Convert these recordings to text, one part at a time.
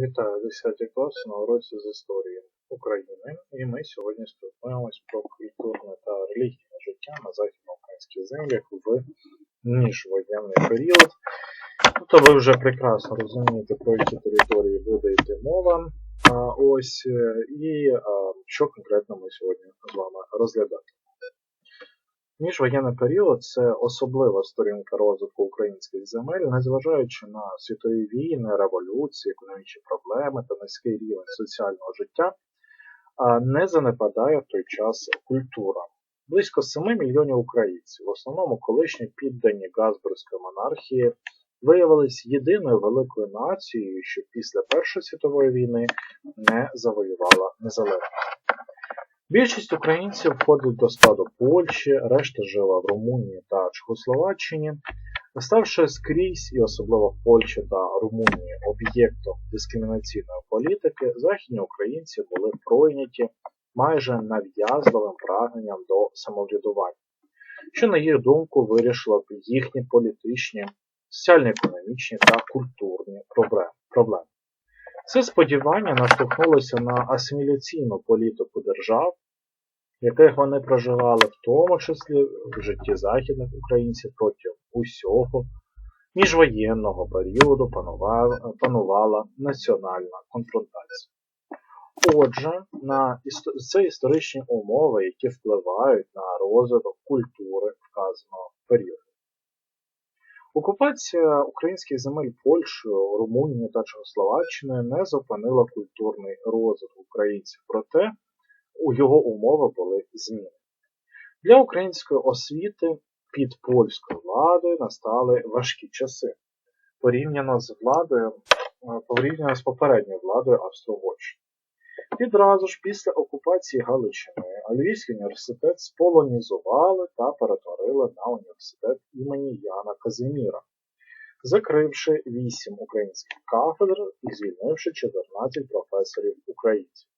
Вітаю 10 клас на уроці з історії України. І ми сьогодні спілкуємось про культурне та релігійне життя на західноукраїнських землях в міжвоєнний період. Тобто ви вже прекрасно розумієте, про які території буде йти мова. А, ось е, і а, що конкретно ми сьогодні з вами розглядати. Міжвоєнний період це особлива сторінка розвитку українських земель, незважаючи на світові війни, революції, економічні проблеми та низький рівень соціального життя, не занепадає в той час культура. Близько 7 мільйонів українців, в основному колишні піддані Газбурзької монархії, виявилися єдиною великою нацією, що після Першої світової війни не завоювала незалежність. Більшість українців входить до складу Польщі, решта жила в Румунії та Чехословаччині, ставши скрізь, і особливо в Польщі та Румунії, об'єктом дискримінаційної політики, західні українці були пройняті майже нав'язливим прагненням до самоврядування, що, на їх думку, вирішило б їхні політичні, соціально-економічні та культурні проблеми. Це сподівання наштовхнулося на асиміляційну політику держав, яких вони проживали, в тому числі в житті західних українців протягом усього міжвоєнного періоду панувала, панувала національна конфронтація. Отже, на це історичні умови, які впливають на розвиток культури вказаного періоду. Окупація українських земель Польщею, Румунією та Чехословаччиною не зупинила культурний розвиток українців, проте у його умови були зміни. Для української освіти під польською владою настали важкі часи, порівняно з владою, е, порівняно з попередньою владою Австро-Угорщини. Відразу ж після окупації Галичини Львівський університет сполонізували та перетворили на університет імені Яна Казиміра, закривши 8 українських кафедр і звільнивши 14 професорів українців.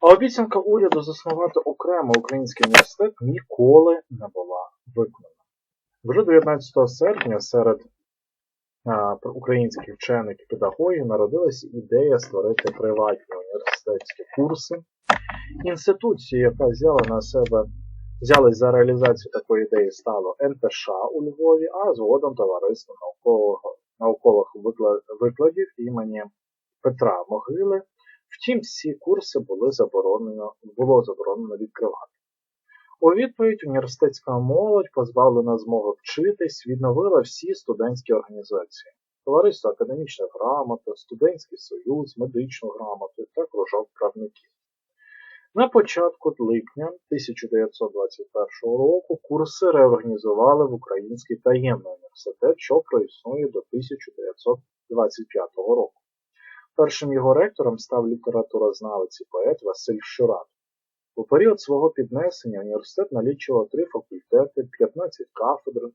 А обіцянка уряду заснувати окремо український університет ніколи не була виконана. Вже 19 серпня серед українських вчених і педагогів народилася ідея створити приватні університетські курси. Інституцією, яка взяла на себе взялись за реалізацію такої ідеї, стало НТШ у Львові, а згодом товариство наукових, наукових викладів імені Петра Могили. Втім, ці курси були заборонено, було заборонено відкривати. У відповідь університетська молодь, позбавлена змоги вчитись, відновила всі студентські організації. Товариство академічної грамоти, Студентський союз, медичну грамоту та кружок правників. На початку липня 1921 року курси реорганізували в Український таємний університет, що проіснує до 1925 року. Першим його ректором став літературознавець і поет Василь Щурат. У період свого піднесення університет налічував три факультети, 15 кафедр,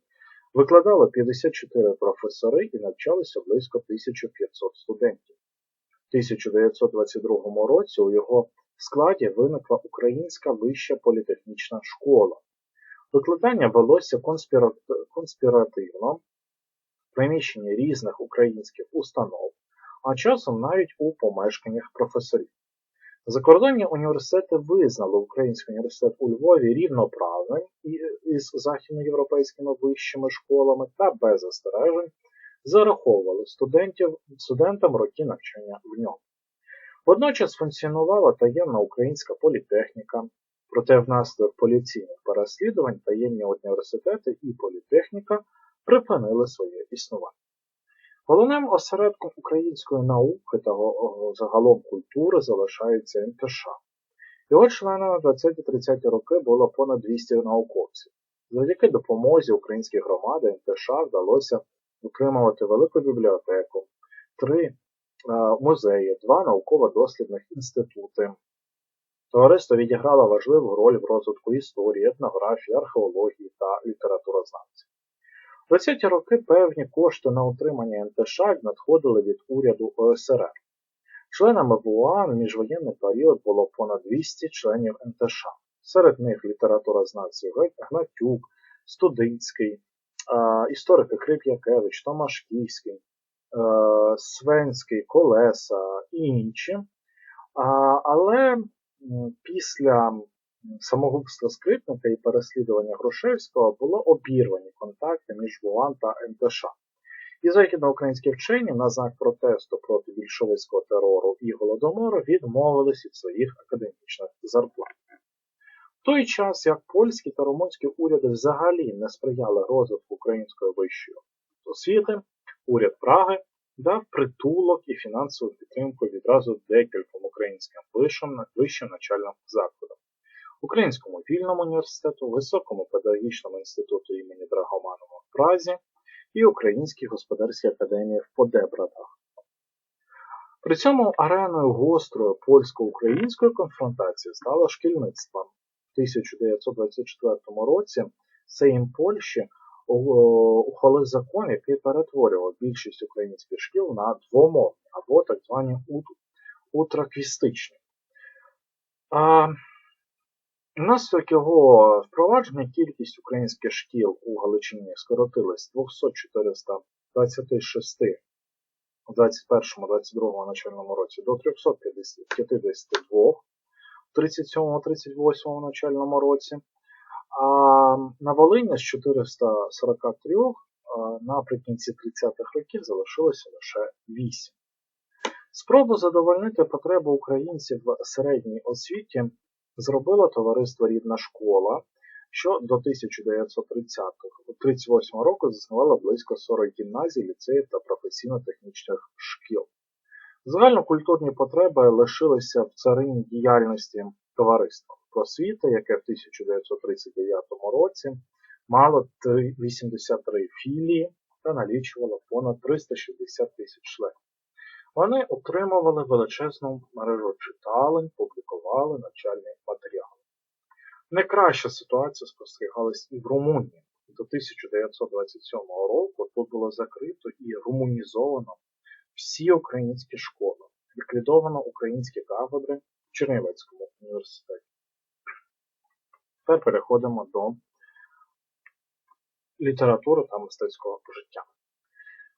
викладало 54 професори і навчалося близько 1500 студентів. У 1922 році у його складі виникла Українська вища політехнічна школа. Викладання велося конспіративно в приміщенні різних українських установ, а часом навіть у помешканнях професорів. Закордонні університети визнали Український університет у Львові рівноправним із західноєвропейськими вищими школами та без застережень зараховували студентів, студентам роки навчання в ньому. Водночас функціонувала таємна українська політехніка, проте внаслідок поліційних переслідувань таємні університети і політехніка припинили своє існування. Головним осередком української науки та загалом культури залишається НТШ. Його членами 20-30 роки було понад 200 науковців. Завдяки допомозі української громади НТШ вдалося утримувати велику бібліотеку, три е, музеї, два науково-дослідних інститути. Товариство відіграло важливу роль в розвитку історії, етнографії, археології та літературознавців. В 20-ті роки певні кошти на утримання НТШ надходили від уряду ОСРР. Членами ВУА на міжвоєнний період було понад 200 членів НТШ. Серед них літературознавці Гнатюк, Студинський, історики Крип'якевич, Томашківський, Свенський, Колеса і інші. Але після самогубства Скрипника і переслідування Грушевського було обірвані контакти між ВУАН та НТШ. І західноукраїнські вчені на знак протесту проти більшовицького терору і голодомору відмовились від своїх академічних зарплат. В той час, як польські та румунські уряди взагалі не сприяли розвитку української вищої освіти, уряд Праги дав притулок і фінансову підтримку відразу декільком українським вишим, вищим начальним закладам. Українському вільному університету, Високому педагогічному інституту імені Драгоманова в Празі і Українській господарській академії в Подебратах. При цьому ареною гострої польсько-української конфронтації стало шкільництво. В 1924 році Сейм Польщі ухвалив закон, який перетворював більшість українських шкіл на двомовні або так звані утраквістичні. Внаслідок його впровадження кількість українських шкіл у Галичині скоротилась з 2426 у 21-22 навчальному році до 352 у 37-38 навчальному році, а на Волині з 443 наприкінці 30-х років залишилося лише 8. Спробу задовольнити потребу українців в середній освіті зробило товариство Рідна школа, що до 1938 року заснувало близько 40 гімназій, ліцеїв та професійно-технічних шкіл. Загальнокультурні потреби лишилися в царині діяльності товариства просвіта, яке в 1939 році мало 83 філії та налічувало понад 360 тисяч членів. Вони отримували величезну мережу читалень, публікували навчальні матеріали. Не краща ситуація спостерігалась і в Румунії. До 1927 року тут було закрито і румунізовано всі українські школи, ліквідовано українські кафедри в Чернівецькому університеті. Тепер переходимо до літератури та мистецького життя.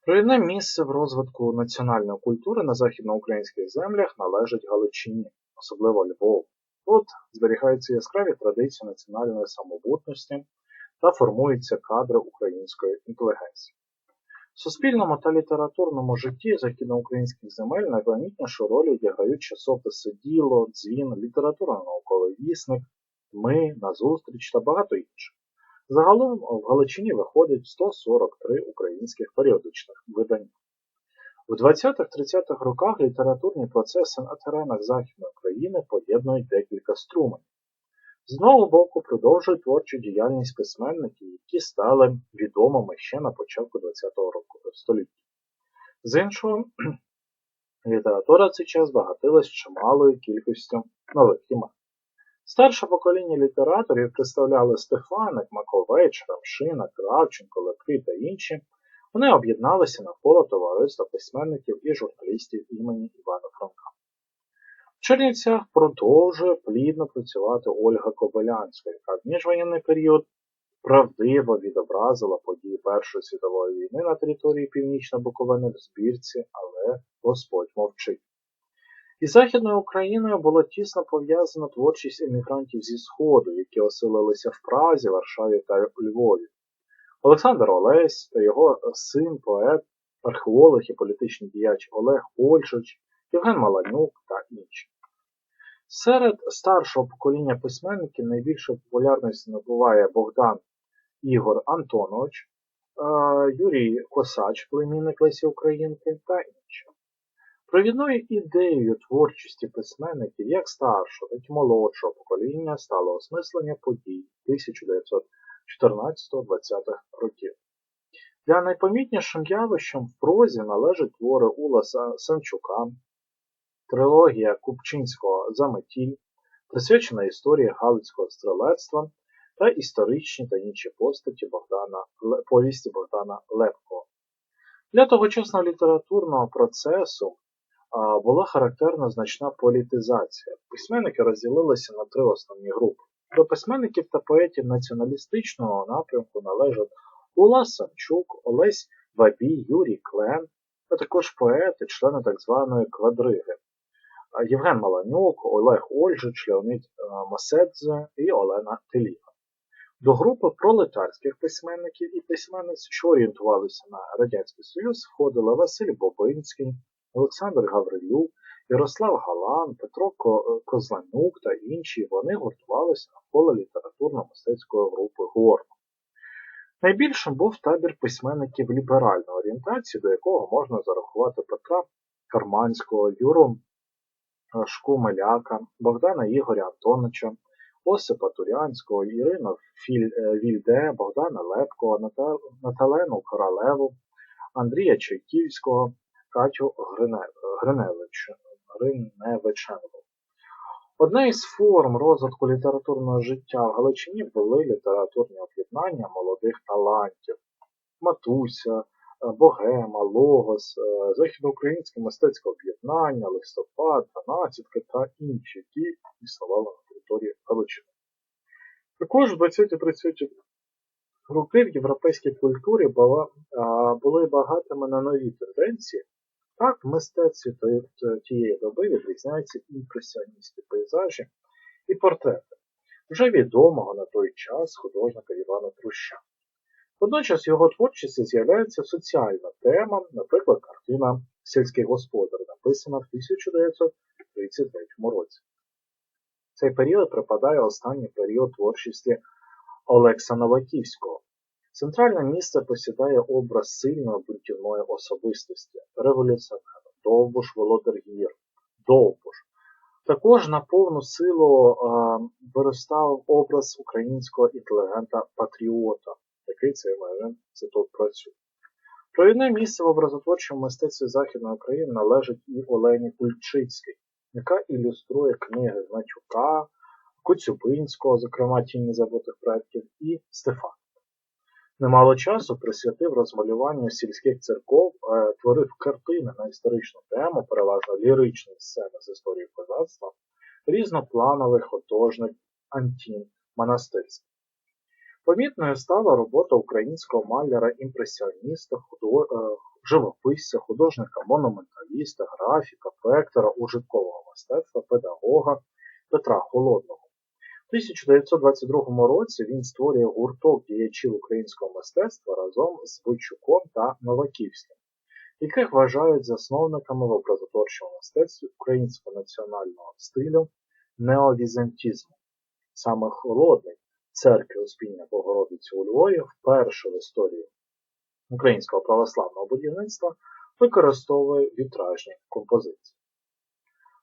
Провідне місце в розвитку національної культури на західноукраїнських землях належить Галичині, особливо Львову. Тут зберігаються яскраві традиції національної самобутності та формуються кадри української інтелігенції. В суспільному та літературному житті західноукраїнських земель найпомітнішу роль відіграють часописи Діло, Дзвін, література науковий вісник, Ми, Назустріч та багато інших. Загалом в Галичині виходить 143 українських періодичних видань. У 20-30-х роках літературні процеси на теренах Західної України поєднують декілька струменів. З одного боку, продовжують творчу діяльність письменників, які стали відомими ще на початку ХХ століття. З іншого, література в цей час багатилась чималою кількістю нових імен. Старше покоління літераторів представляли Стефаник, Маковеч, Рамшина, Кравченко, Лепки та інші. Вони об'єдналися навколо товариства письменників і журналістів імені Івана Франка. В Чернівцях продовжує плідно працювати Ольга Кобилянська, яка в міжвоєнний період правдиво відобразила події Першої світової війни на території Північної Буковини в збірці, але Господь мовчить. Із Західною Україною було тісно пов'язано творчість емігрантів зі Сходу, які оселилися в Празі, Варшаві та Львові. Олександр Олесь та його син, поет, археолог і політичний діяч Олег Ольшич, Євген Маланюк та інші. Серед старшого покоління письменників найбільшу популярність набуває Богдан Ігор Антонович, Юрій Косач, племінник Лесі Українки та інші. Провідною ідеєю творчості письменників як старшого, так і молодшого покоління стало осмислення подій 1914-20-х років. Для найпомітнішим явищем в прозі належать твори Уласа Санчука, трилогія Купчинського Заметіль, присвячена історії Галицького стрілецтва та історичні та інші постаті Богдана, повісті Богдана Лепкого. Для тогочасного літературного процесу була характерна значна політизація. Письменники розділилися на три основні групи. До письменників та поетів націоналістичного напрямку належать Ула Санчук, Олесь Бабій, Юрій Клен а також поети, члени так званої квадриги. Євген Маланюк, Олег Ольжич, Леонід Маседзе і Олена Теліга. До групи пролетарських письменників і письменниць, що орієнтувалися на Радянський Союз, входили Василь Бобинський, Олександр Гаврилюк, Ярослав Галан, Петро Козланюк та інші. Вони гуртувалися навколо літературно-мистецької групи ГОРМ. Найбільшим був табір письменників ліберальної орієнтації, до якого можна зарахувати Петра Карманського, Юру Шкумеляка, Богдана Ігоря Антоновича, Осипа Турянського, Ірину Вільде, Богдана Лепкого, Наталену Королеву, Андрія Чайківського, Катю Гриневич, Гриневиченко. Одна із форм розвитку літературного життя в Галичині були літературні об'єднання молодих талантів. Матуся, Богема, Логос, Західноукраїнське мистецьке об'єднання, Листопад, Дванадцятки та інші, які існували на території Галичини. Також в 20-30 роки в європейській культурі були багатими на нові тенденції. Так, мистецтві тієї доби відрізняються імпресіоністські пейзажі і портрети вже відомого на той час художника Івана Труща. Водночас його творчості з'являється соціальна тема, наприклад, картина Сільський господар, написана в 1933 році. Цей період припадає останній період творчості Олекса Новаківського. Центральне місце посідає образ сильної бунтівної особистості, революціонера, Довбуш Володар Гір, Довбуш. Також на повну силу е, виростав образ українського інтелігента-патріота, який цей момент це працює. Провідне місце в образотворчому мистецтві Західної України належить і Олені Кульчицькій, яка ілюструє книги Гнатюка, Коцюбинського, зокрема Тіні забутих предків, і Стефан. Немало часу присвятив розмалюванню сільських церков, е, творив картини на історичну тему, переважно ліричні сцени з історії козацтва, різноплановий художник Антін Монастирський. Помітною стала робота українського маляра-імпресіоніста, худо... Е, живописця, художника-монументаліста, графіка, проектора ужиткового мистецтва, педагога Петра Холодного. У 1922 році він створює гурток діячів українського мистецтва разом з Войчуком та Новаківським, яких вважають засновниками в образотворчому мистецтві українського національного стилю неовізантізму. Саме холодний церкви Успіння Богородиці у Львові вперше в історії українського православного будівництва використовує вітражні композиції.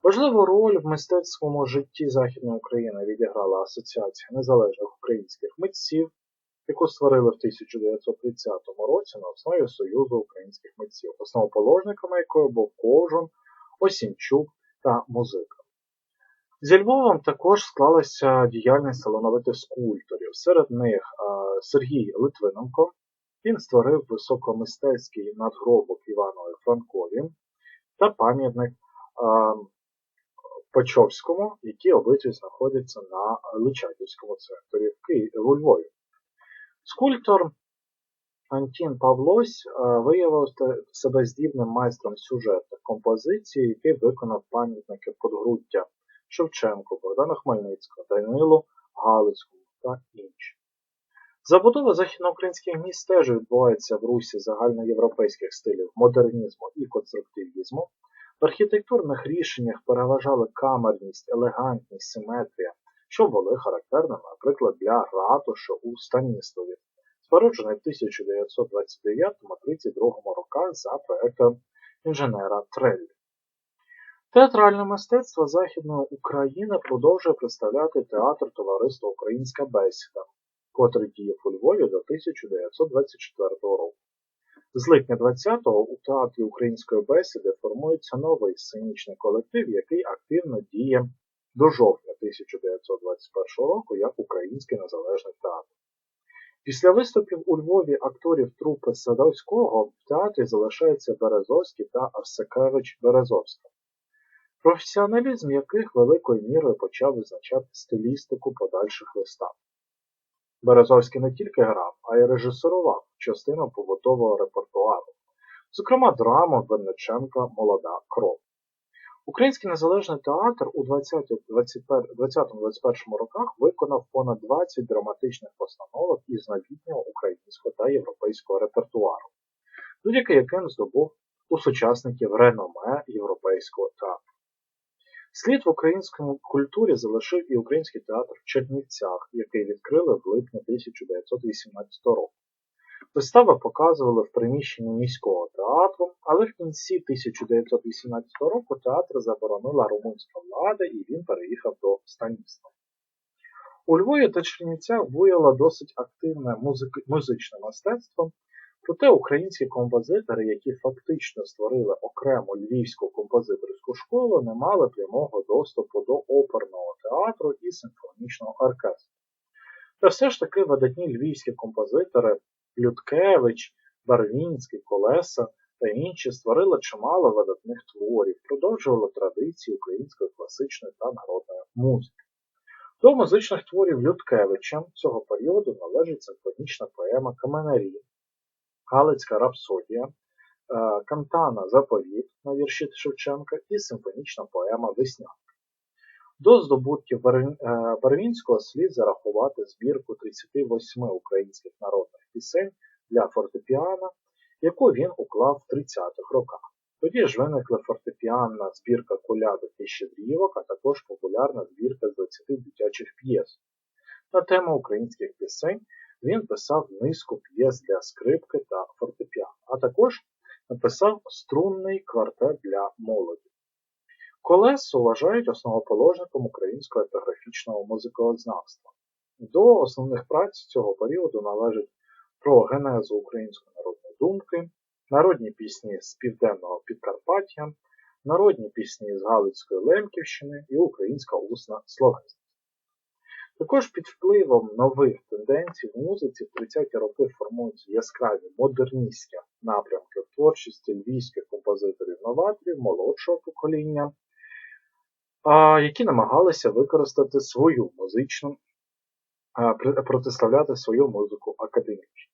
Важливу роль в мистецькому житті Західної України відіграла Асоціація незалежних українських митців, яку створили в 1930 році на основі Союзу українських митців, основоположниками якої був Ковжун, Осінчук та Музика. Зі Львовом також склалася діяльність талановитих скульпторів. Серед них Сергій Литвиненко. Він створив високомистецький надгробок Іванові Франкові та пам'ятник Почовському, які обидві знаходяться на Личаківському центрі в Києві у Львові. Скульптор Антін Павлось виявив себе здібним майстром сюжетних композицій, який виконав пам'ятники подгруддя Шевченку, Богдана Хмельницького, Данилу Галицькому та інші. Забудова західноукраїнських міст теж відбувається в русі загальноєвропейських стилів модернізму і конструктивізму. В архітектурних рішеннях переважали камерність, елегантність, симетрія, що були характерними, наприклад, для ратуші у Станіславі, споруджений в 1929-32 роках за проектом інженера Треллі. Театральне мистецтво Західної України продовжує представляти театр Товариства Українська бесіда, котрий діяв у Львові до 1924 року. З липня 20-го у театрі української бесіди формується новий сценічний колектив, який активно діє до жовтня 1921 року як Український незалежний театр. Після виступів у Львові акторів трупи Садовського в театрі залишаються Березовський та Арсекевич Березовська професіоналізм яких великою мірою почав визначати стилістику подальших вистав. Березовський не тільки грав, а й режисурував частину побутового репертуару. зокрема драма Винниченка Молода кров. Український незалежний театр у 20-21 роках виконав понад 20 драматичних постановок із новітнього українського та європейського репертуару, будь-який яким здобув у сучасників реноме європейського театру. Слід в українському культурі залишив і Український театр в Чернівцях, який відкрили в липні 1918 року. Вистави показували в приміщенні міського театру, але в кінці 1918 року театр заборонила румунська влада і він переїхав до Станіслава. У Львові та Чернівцях буяло досить активне музичне мистецтво, проте українські композитори, які фактично створили окрему львівську композиторську школу, не мали прямого доступу до оперного театру і симфонічного оркестру. Та все ж таки видатні львівські композитори Людкевич, Барвінський, Колеса та інші створили чимало видатних творів, продовжували традиції української класичної та народної музики. До музичних творів Людкевича цього періоду належить симфонічна поема Каменарі, Галицька рапсодія, е, Кантана Заповіт на вірші Шевченка і симфонічна поема Веснянка. До здобутків е, Барвінського слід зарахувати збірку 38 українських народних пісень для фортепіано, яку він уклав в 30-х роках. Тоді ж виникла фортепіанна збірка колядок і щедрівок, а також популярна збірка з 20 дитячих п'єс. На тему українських пісень він писав низку п'єс для скрипки та фортепіано, а також написав струнний квартет для молоді. Колесо вважають основоположником українського етнографічного музикознавства. До основних праць цього періоду належать про генезу української народної думки, народні пісні з Південного Підкарпаття, народні пісні з Галицької Лемківщини і українська усна словесність. Також під впливом нових тенденцій в музиці в 30-ті роки формуються яскраві модерністські напрямки в творчості львівських композиторів-новаторів молодшого покоління, які намагалися використати свою музичну, протиставляти свою музику академічно.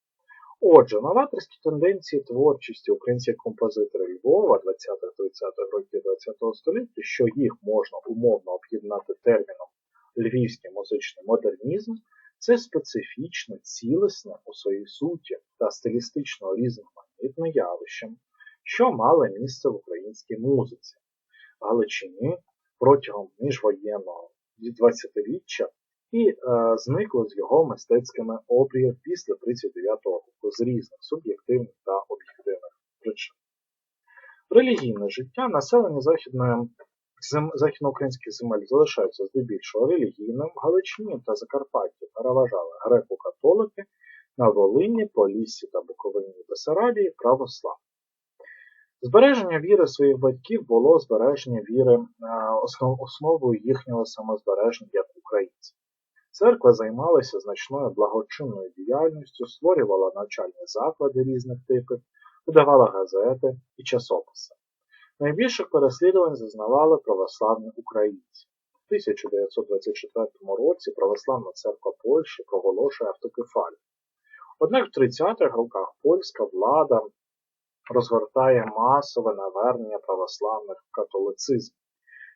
Отже, новаторські тенденції творчості українських композиторів Львова 20-30-х років ХХ століття, що їх можна умовно об'єднати терміном львівський музичний модернізм, це специфічне, цілісне у своїй суті та стилістично різноманітне явище, що мало місце в українській музиці, Галичині протягом міжвоєнного 20-річчя і е, зникло з його мистецькими обріями після 39-го року з різних суб'єктивних та об'єктивних причин. Релігійне життя населення західної зем, західноукраїнських земель залишаються здебільшого релігійним, в Галичині та Закарпатті переважали греко-католики, на Волині, Поліссі та Буковині Бесарабії православ. Збереження віри своїх батьків було збереження віри е, основою їхнього самозбереження як українців. Церква займалася значною благочинною діяльністю, створювала навчальні заклади різних типів, видавала газети і часописи. Найбільших переслідувань зазнавали православні українці. У 1924 році Православна церква Польщі проголошує автокефалію. Однак в 30-х роках польська влада розгортає масове навернення православних в католицизм,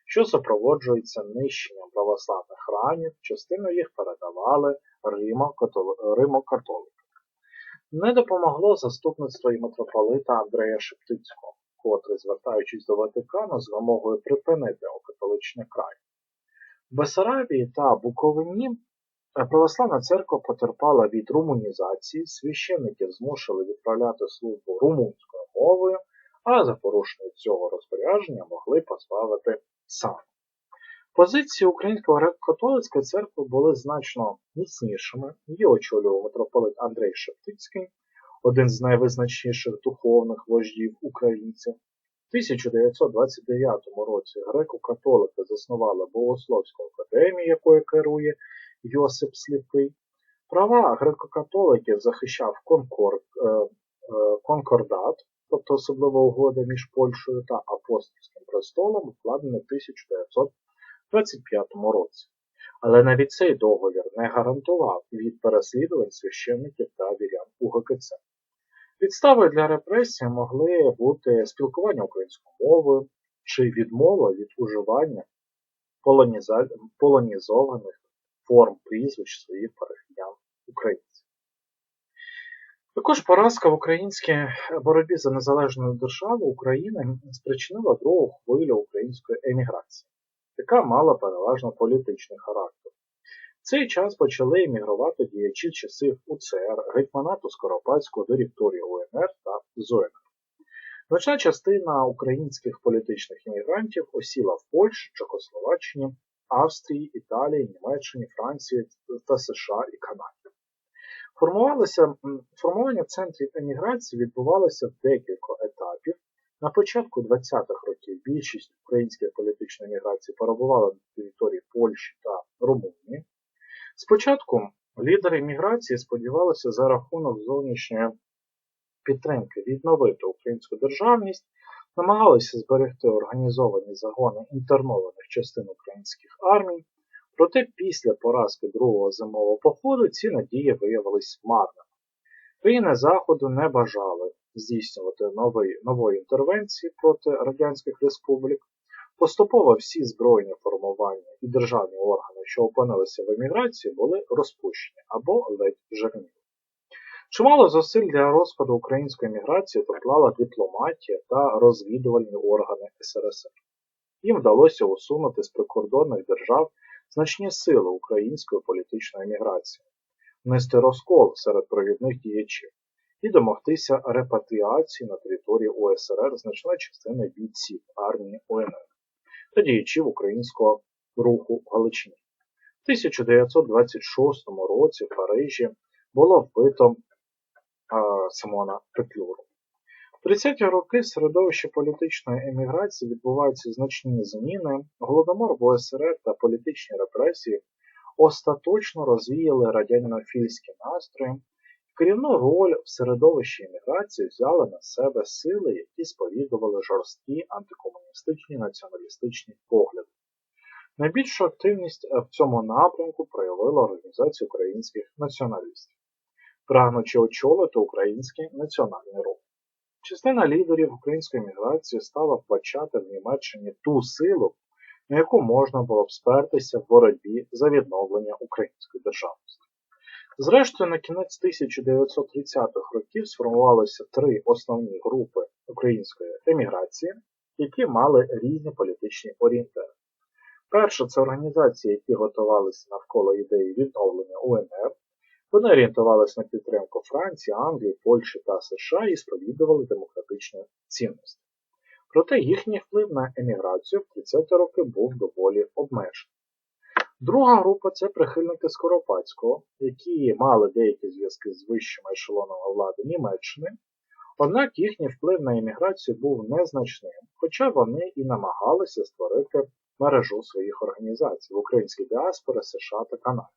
що супроводжується нищенням православних храмів, частину їх передавали Римо-католикам. Не допомогло заступництво і митрополита Андрея Шептицького, котрий, звертаючись до Ватикану з вимогою припинити окатоличний край. В Бесарабії та Буковині православна церква потерпала від румунізації, священників змушили відправляти службу румунською мовою, а за порушення цього розпорядження могли позбавити сан. Позиції Української греко-католицької церкви були значно міцнішими, її очолював митрополит Андрей Шептицький, один з найвизначніших духовних вождів українців. У 1929 році греко-католики заснували Богословську академію, якою керує Йосип Сліпий. Права греко-католиків захищав конкорд, е, е, конкордат, тобто особлива угода між Польщею та Апостольським престолом, укладений в 1925 році. Але навіть цей договір не гарантував від переслідувань священників та вірян УГКЦ. Підставою для репресії могли бути спілкування українською мовою чи відмова від уживання полоніза- полонізованих форм прізвищ своїх парафіян українців. Також поразка в українській боротьбі за незалежну державу України спричинила другу хвилю української еміграції, яка мала переважно політичний характер. В цей час почали емігрувати діячі часів УЦР, гетьманату Скоропадського до Вікторії УНР та ЗУНР. Значна частина українських політичних іммігрантів осіла в Польщі, Чехословаччині, Австрії, Італії, Німеччині, Франції та США і Канаді. Формування центрів еміграції відбувалося в декілька етапів. На початку 20-х років більшість української політичної еміграції перебувала на території Польщі та Румунії. Спочатку лідери міграції сподівалися за рахунок зовнішньої підтримки відновити українську державність, намагалися зберегти організовані загони інтернованих частин українських армій, проте після поразки другого зимового походу ці надії виявились марними. Країни Заходу не бажали здійснювати нової, нової інтервенції проти радянських республік. Поступово всі збройні формування і державні органи, що опинилися в еміграції, були розпущені або ледь жирніли. Чимало зусиль для розпаду української еміграції доклала дипломатія та розвідувальні органи СРСР. Їм вдалося усунути з прикордонних держав значні сили української політичної еміграції, внести розкол серед провідних діячів і домогтися репатріації на території УСРР значної частини бійців армії УНР та діячів українського руху в Галичині. В 1926 році в Парижі було вбито Симона Петлюру. В 30-ті роки в середовищі політичної еміграції відбуваються значні зміни, голодомор в УСРР та політичні репресії остаточно розвіяли радянофільські настрої, керівну роль в середовищі еміграції взяли на себе сили, які сповідували жорсткі антикомуністичні націоналістичні погляди. Найбільшу активність в цьому напрямку проявила Організація українських націоналістів, прагнучи очолити український національний рух. Частина лідерів української міграції стала вбачати в Німеччині ту силу, на яку можна було б спертися в боротьбі за відновлення української державності. Зрештою, на кінець 1930-х років сформувалися три основні групи української еміграції, які мали різні політичні орієнтири. Перша це організації, які готувалися навколо ідеї відновлення УНР. Вони орієнтувалися на підтримку Франції, Англії, Польщі та США і сповідували демократичні цінності. Проте їхній вплив на еміграцію в 30-ті роки був доволі обмежений. Друга група це прихильники Скоропадського, які мали деякі зв'язки з вищими ешелонами влади Німеччини, однак їхній вплив на еміграцію був незначним, хоча вони і намагалися створити мережу своїх організацій в українській діаспори США та Канаді.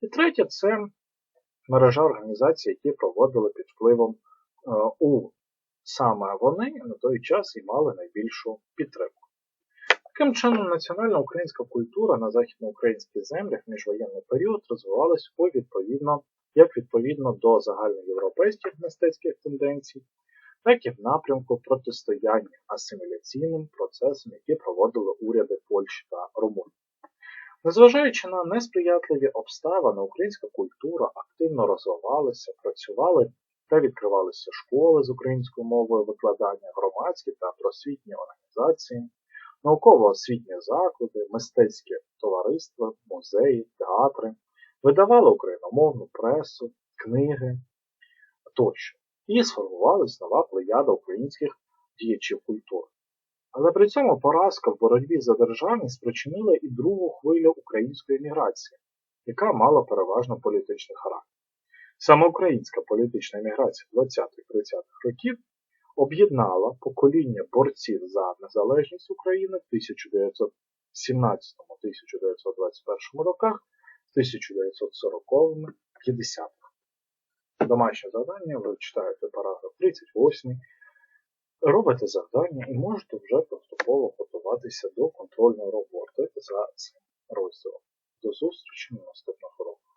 І третє це мережа організацій, які проводили під впливом е, у саме вони на той час і мали найбільшу підтримку. Таким чином, національна українська культура на західноукраїнських землях в міжвоєнний період розвивалась по відповідно, як відповідно до загальноєвропейських мистецьких тенденцій, так і в напрямку протистояння асиміляційним процесам, які проводили уряди Польщі та Румунії. Незважаючи на несприятливі обставини, українська культура активно розвивалася, працювали та відкривалися школи з українською мовою викладання, громадські та просвітні організації, науково-освітні заклади, мистецькі товариства, музеї, театри, видавали україномовну пресу, книги тощо. І сформувалась нова плеяда українських діячів культури. Але при цьому поразка в боротьбі за державність спричинила і другу хвилю української еміграції, яка мала переважно політичний характер. Саме українська політична еміграція 20-30-х років об'єднала покоління борців за незалежність України в 1917-1921 роках з 1940-50-х. Домашнє завдання, ви читаєте параграф 38, робите завдання і можете вже поступово готуватися до контрольної роботи за цим розділом. До зустрічі на наступного року.